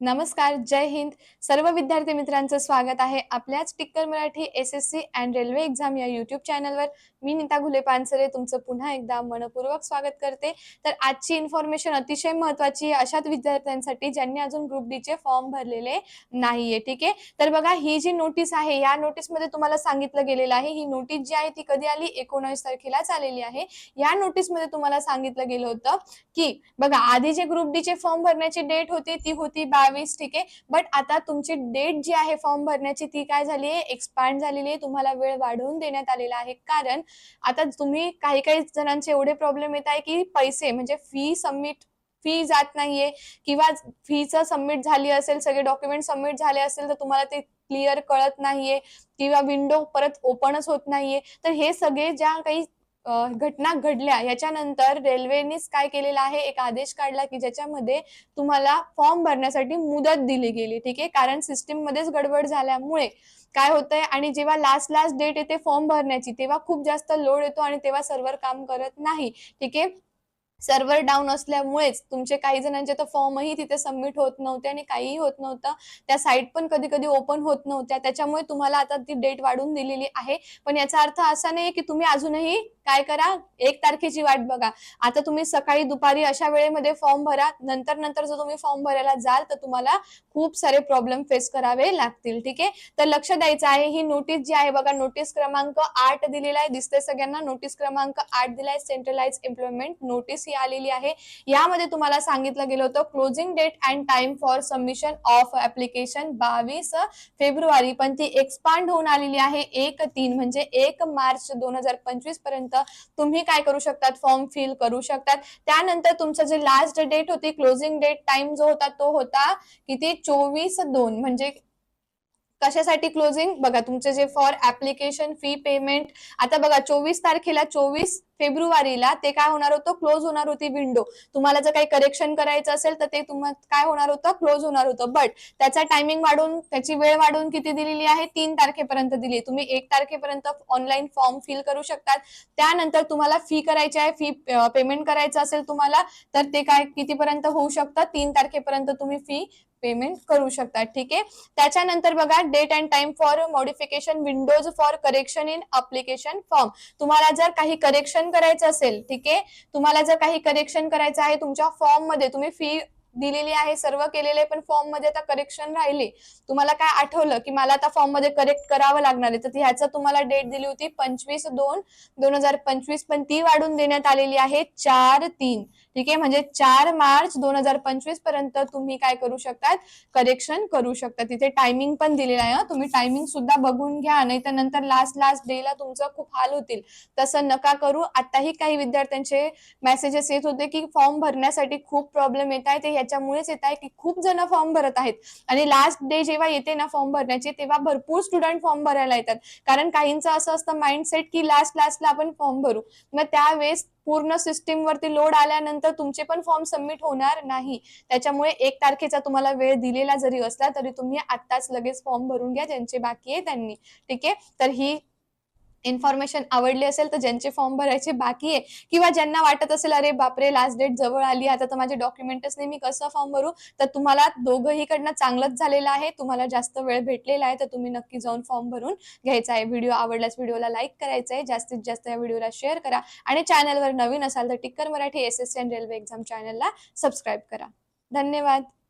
नमस्कार, जय हिंद. सर्व विद्यार्थी मित्रांचं स्वागत आहे आपल्याच Tikkar Marathi SSC and railway exam या यूट्यूब चॅनलवर. मी नीता घुले पानसरे तुमचं पुन्हा एकदा मनपूर्वक स्वागत करते. तर आजची इन्फॉर्मेशन अतिशय महत्त्वाची आहे अशाच विद्यार्थ्यांसाठी ज्यांनी अजून ग्रुप डीचे फॉर्म भरलेले नाहीये, ठीक आहे. तर बघा ही जी नोटीस आहे, या नोटीसमध्ये तुम्हाला सांगितलं गेलेलं आहे, ही नोटीस जी आहे ती कधी आली 19 तारखेलाच आलेली आहे. या नोटीसमध्ये तुम्हाला सांगितलं गेलं होतं, की बघा आधी जे ग्रुप डीचे फॉर्म भरण्याची डेट होती ती होती 22 ठीक आहे. बट आता तुमची डेट जी आहे फॉर्म भरण्याची ती काय झाली आहे एक्सपांड झालेली आहे. तुम्हाला वेळ वाढवून देण्यात आलेला आहे. कारण आता तुम्ही काही काही जणांचे एवढे प्रॉब्लेम येत आहे, की पैसे म्हणजे फी सबमिट फी जात नाहीये किंवा फीचं सबमिट झाली असेल, सगळे डॉक्युमेंट सबमिट झाले असेल, तर तुम्हाला ते क्लिअर कळत नाहीये किंवा विंडो परत ओपनच होत नाहीये. तर हे सगळे ज्या काही घटना घडल्या याच्यानंतर रेल्वेनेच काय केलेलं आहे, एक आदेश काढला, की ज्याच्यामध्ये तुम्हाला फॉर्म भरण्यासाठी मुदत दिली गेली, ठीक आहे. कारण सिस्टीममध्येच गडबड झाल्यामुळे काय होतंय आणि जेव्हा लास्ट लास्ट डेट येते फॉर्म भरण्याची, तेव्हा खूप जास्त लोड येतो आणि तेव्हा सर्व्हर काम करत नाही, ठीक आहे. सर्व्हर डाऊन असल्यामुळेच तुमचे काही जणांचे तर फॉर्मही तिथे सबमिट होत नव्हते आणि काहीही होत नव्हतं. त्या साईट पण कधी-कधी ओपन होत नव्हत्या. त्याच्यामुळे तुम्हाला आता ती डेट वाढून दिलेली आहे. पण याचा अर्थ असा नाही, की तुम्ही अजूनही काय करा, एक तारखेची वाट बघा. आता तुम्ही सकाळी, दुपारी अशा वेळेमध्ये फॉर्म भरा. नंतर-नंतर जर तुम्ही फॉर्म भरायला जाल, तर तुम्हाला खूप सारे प्रॉब्लेम फेस करावे लागतील, ठीक आहे. तर लक्ष द्यायचं आहे. ही नोटीस जी आहे बघा, नोटीस क्रमांक आठ दिलेला आहे. दिसतंय सगळ्यांना नोटीस क्रमांक आठ दिलाय. सेंट्रलाइज एम्प्लॉयमेंट नोटीस ही आलेली आहे. यामध्ये तुम्हाला सांगितलं गेलं होतं closing date and time for submission of application बावीस फेब्रुवारी, पण ती एक्सपांड होऊन आलेली आहे. 1-3 म्हणजे एक मार्च 2025 पर्यंत तुम्ही काय करू शकतात, फॉर्म फिल करू शकतात. त्यानंतर तुमचं जे लास्ट डेट होती, क्लोजिंग डेट टाइम जो होता तो होता किती? 24/2 म्हणजे कशासाठी क्लोजिंग बघा तुमचे J for application fee payment आता बघा 24 तारखेला 24 फेब्रुवारीला ते काय होणार होतं? क्लोज होणार होती विंडो तुम्हाला जर काही करेक्शन करायचं असेल तर ते तुम्हाला काय होणार होतं? क्लोज होणार होतं. बट त्याचा टायमिंग वाढवून त्याची वेळ वाढवून किती दिलेली आहे? तीन तारखेपर्यंत दिली. तुम्ही एक तारखेपर्यंत ऑनलाईन फॉर्म फिल करू शकतात. त्यानंतर तुम्हाला फी करायची आहे फी पेमेंट करायचं असेल तुम्हाला तर ते काय कितीपर्यंत होऊ शकतं? तीन तारखेपर्यंत तुम्ही फी पेमेंट करू शकतात. ठीक आहे? त्याच्यानंतर बघा date and time for modification windows for correction in application form तुम्हाला जर काही करेक्शन करायचं असेल ठीक आहे? तुम्हाला जर काही करेक्शन करायचं आहे तुमच्या फॉर्ममध्ये तुम्ही फी दिलेली आहे सर्व केलेले पण फॉर्ममध्ये आता करेक्शन राहिले. तुम्हाला काय आठवलं की मला आता फॉर्ममध्ये करेक्ट करावं लागणार आहे? तर ह्याचं तुम्हाला डेट दिली होती पंचवीस दोन दोन हजार पंचवीस पण ती वाढून देण्यात आलेली आहे चार तीन. ठीक आहे? म्हणजे चार मार्च दोन हजार पंचवीसपर्यंत तुम्ही काय करू शकतात? करेक्शन करू शकता तिथे टायमिंग पण दिलेलं आहे तुम्ही टायमिंग सुद्धा बघून घ्या. नाही तर नंतर लास्ट लास्ट डेला तुमचं खूप हाल होतील. तसं नका करू. आताही काही विद्यार्थ्यांचे मेसेजेस येत होते की फॉर्म भरण्यासाठी खूप प्रॉब्लेम येत आहे. ते याच्यामुळेच येत आहे की खूप जण फॉर्म भरत आहेत. आणि लास्ट डे जेव्हा येते ना फॉर्म भरण्याची तेव्हा भरपूर स्टुडंट फॉर्म भरायला येतात. कारण काहींचं असं असतं माइंडसेट की लास्ट लास्टला आपण फॉर्म भरू. मग त्यावेळेस पूर्ण सिस्टीम वरती लोड आल्यानंतर तुमचे पण फॉर्म सबमिट होणार नाही. त्याच्यामुळे एक तारखेचा तुम्हाला वेळ दिलेला जरी असला तरी तुम्ही आत्ताच लगेच फॉर्म भरून घ्या. ज्यांचे बाकी आहे त्यांनी. ठीक आहे? तर ही इन्फॉर्मेशन आवडली असेल तर ज्यांचे फॉर्म भरायचे बाकी आहे किंवा ज्यांना वाटत असेल अरे बापरे लास्ट डेट जवळ आली आता तर माझे डॉक्युमेंटच नाही मी कसं फॉर्म भरू? तर तुम्हाला दोघंहीकडनं चांगलंच झालेलं आहे. तुम्हाला जास्त वेळ भेटलेला आहे तर तुम्ही नक्की जाऊन फॉर्म भरून घ्यायचा आहे. व्हिडिओ आवडल्यास व्हिडिओला लाईक करायचा आहे. जास्तीत जास्त या व्हिडिओला शेअर करा. आणि चॅनलवर नवीन असाल तर Tikkar Marathi S S N railway exam चॅनलला सबस्क्राईब करा. धन्यवाद.